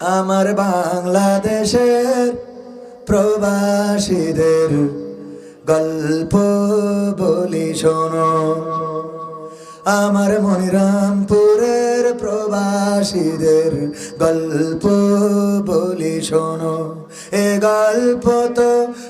আমার বাংলাদেশের প্রবাসীদের গল্প বলি শোনো। আমার মনিরামপুরের প্রবাসীদের গল্প বলি শোনো। এ গল্প তো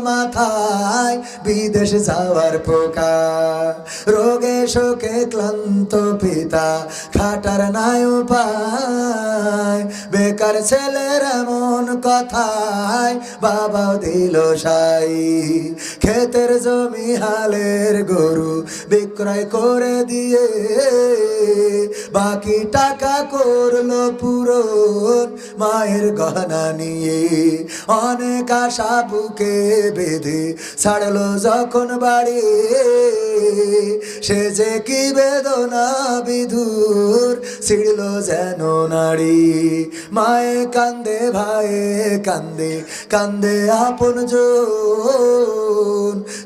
মাথায় বিদেশ যাওয়ার পোকা। রোগে শোকে ক্লান্ত পিতা, খাটার নাই উপায়। বেকার ছেলের এমন কথায় বাবাও দিল সাই। ক্ষেতের জমি হালের গরু বিক্রয় করে দিয়ে, বাকি টাকা করল পূরণ মায়ের গহনা নিয়ে। অনেক আশা বুকে বেঁধে ছাড়লো যখন বাড়ি, সে যে কি বেদনা বিধুর, ছিড়ল যেন নারী মায়ে কান্দে ভাইয়ে কান্দে কান্দে আপন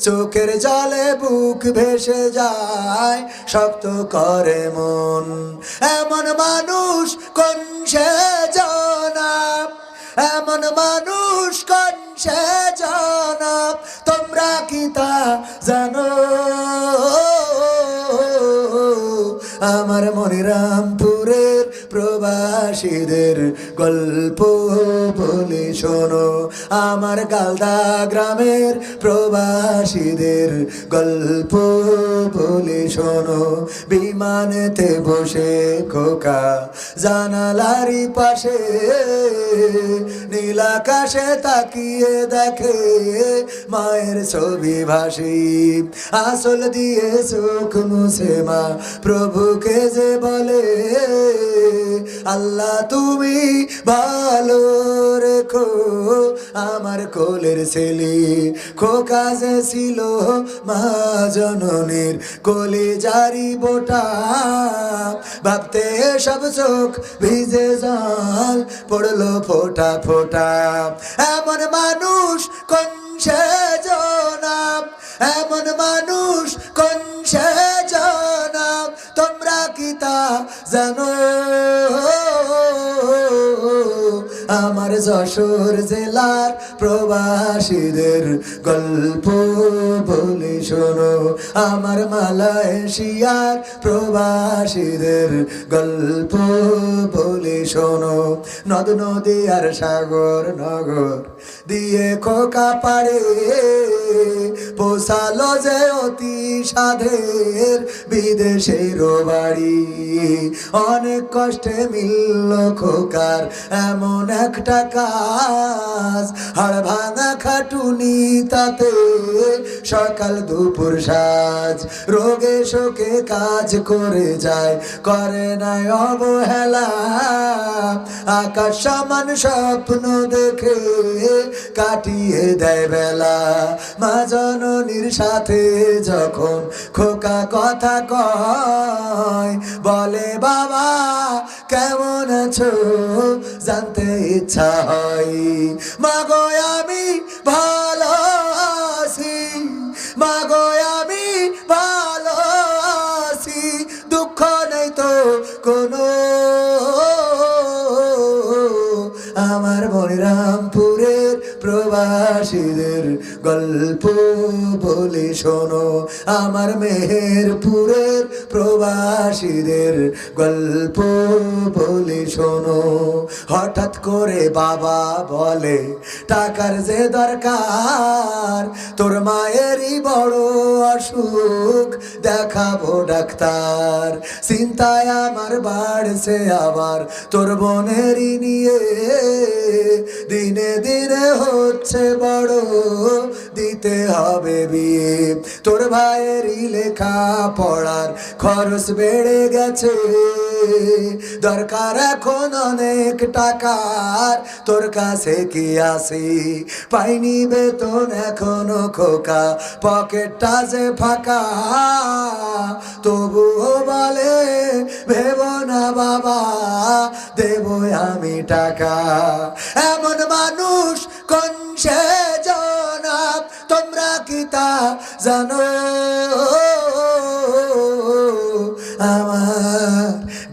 চোখের জলে বুক ভেসে যায় শক্ত করে মন। এমন মানুষ কোন সে জনাব জানো আমার মনিরামপুরের প্রবাসীদের গল্প বলে শোনো। আমার গালদা গ্রামের প্রবাসীদের গল্প বলে শোনো। বিমানেতে বসে খোকা জানালারি পাশে, নীল আকাশে তাকিয়ে দেখে মায়ের ছবি ভাসি। আসল দিয়ে চোখ মুছে মা প্রভুকে যে বলে, আল্লাহ তুমি ভালো রেখো। আমার কোলের ছেলে খোকা যে ছিল মা জননীর কোলে জারি বোটা। ভাবতে সব চোখ ভিজে জল পড়ল ফোটা ফোটা। এমন মানুষ কোন সে জনাব? এমন মানুষ জানো, আমার যশোর জেলার প্রবাসীদের গল্প বলে শোনো। আমার মালয়েশিয়ার প্রবাসীদের গল্প বলে শোনো। নদ, নদী আর সাগর, নগর দিয়ে খোকা পারে পোষালো যে অতি সাধের বিদেশের বাড়ি। অনেক কষ্টে মিলল খোকার এমন একটা কাজ, হাড় ভাঙা খাটুনি তাতে সকাল দুপুর সাজ। রোগে শোকে কাজ করে যায়, করে নাই অবহেলা। আকাশ সমান স্বপ্ন দেখে কাটিয়ে দেয় বেলা। মা জননীর সাথে যখন খোকা কথা কয়, বলে, বাবা, কেমন আছো? জানতে ইচ্ছা হয়। মাগো আমি ভালো প্রবাসীদের গল্প বলে শোনো, আমার মেহেরপুরের প্রবাসীদের গল্প বলে শোনো। হঠাৎ করে বাবা বলে, টাকার যে দরকার, তোর মায়েরই বড় অসুখ, দেখাবো ডাক্তার। চিন্তায় আমার বাড়ছে আবার, তোর বোনেরই নিয়ে দিনে দিনে হচ্ছে বড় দিতে হবে বিয়ে। তোর ভাইয়েরই লেখা পড়ার খরচ বেড়ে গেছে। দরকার এখন অনেক টাকার, তোর কাছে কি আসি পাইনি বেতন এখনও খোকা, পকেটটা যে ফাঁকা। তবুও বলে, ভেব না বাবা দেব আমি টাকা। এমন মানুষ কোন সে জনাব তোমরা কি তা জানো আমার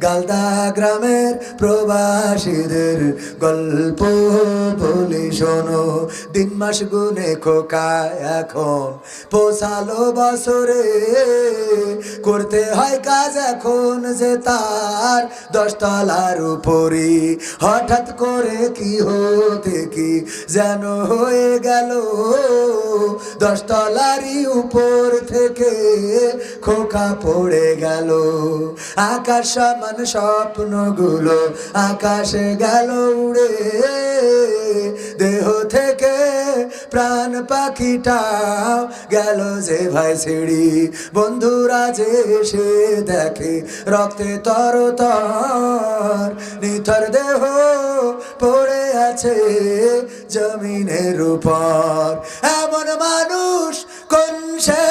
গালদা গ্রামের প্রবাসীদের গল্প বলি শোনো। দিন মাস গুনে খোকা এখন, পোষালো বছরে। করতে হয় কাজ এখন যে তার দশতলার উপরে হঠাৎ করে কি হতে কি যেন হয়ে গেল। দশতলারই উপর থেকে খোকা পড়ে গেল। আকাশ সমান স্বপ্নগুলো আকাশে গেল উড়ে। দেহ থেকে প্রাণ পাখিটা গেল যে ভাই সিঁড়ি। বন্ধুরা যে সে দেখে রক্তে তর তর নিথর দেহ পড়ে আছে জমিনের উপর। এমন মানুষ কোন সে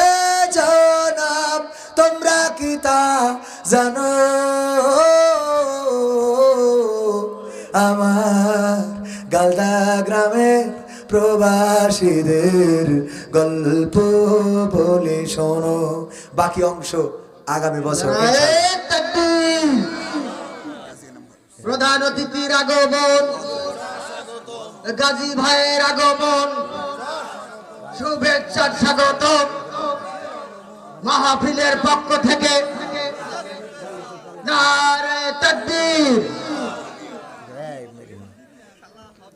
জনাব? তোমরা কি তা জানো? আমার গালদা গ্রামের প্রবাসীদের গল্প বলে শোনো। বাকি অংশ আগামী বছর প্রধান অতিথির আগমন। গাজী ভাইয়ের আগমন। শুভেচ্ছার স্বাগতম। মাহফিলের পক্ষ থেকে। নারায়ণ তাকবীর।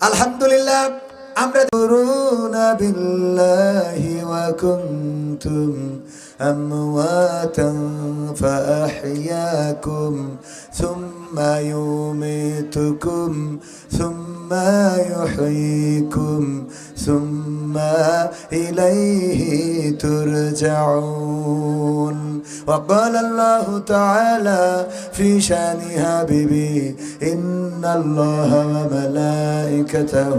আলহামদুলিল্লাহ আমরা তরুনা বিল্লাহি ওয়া কুনতুম আমওয়াতান ফাআহইয়াকুম সুম্মা ইউমিতুকুম সুম্মা ইউহয়িকুম ثم إليه ترجعون. وقال الله تعالى في شأن حبيبي إن الله وملائكته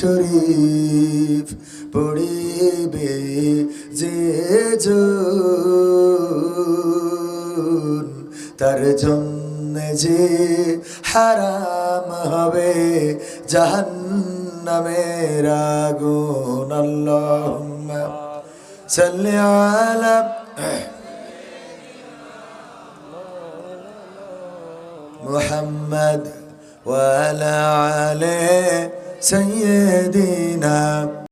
শরীফ পড়িবে যে জন তার জন্য যে হারাম হবে জাহান্নামের আগুন আল্লাহুম্মা সাল্লি আলা محمد وعلى آل seyyidina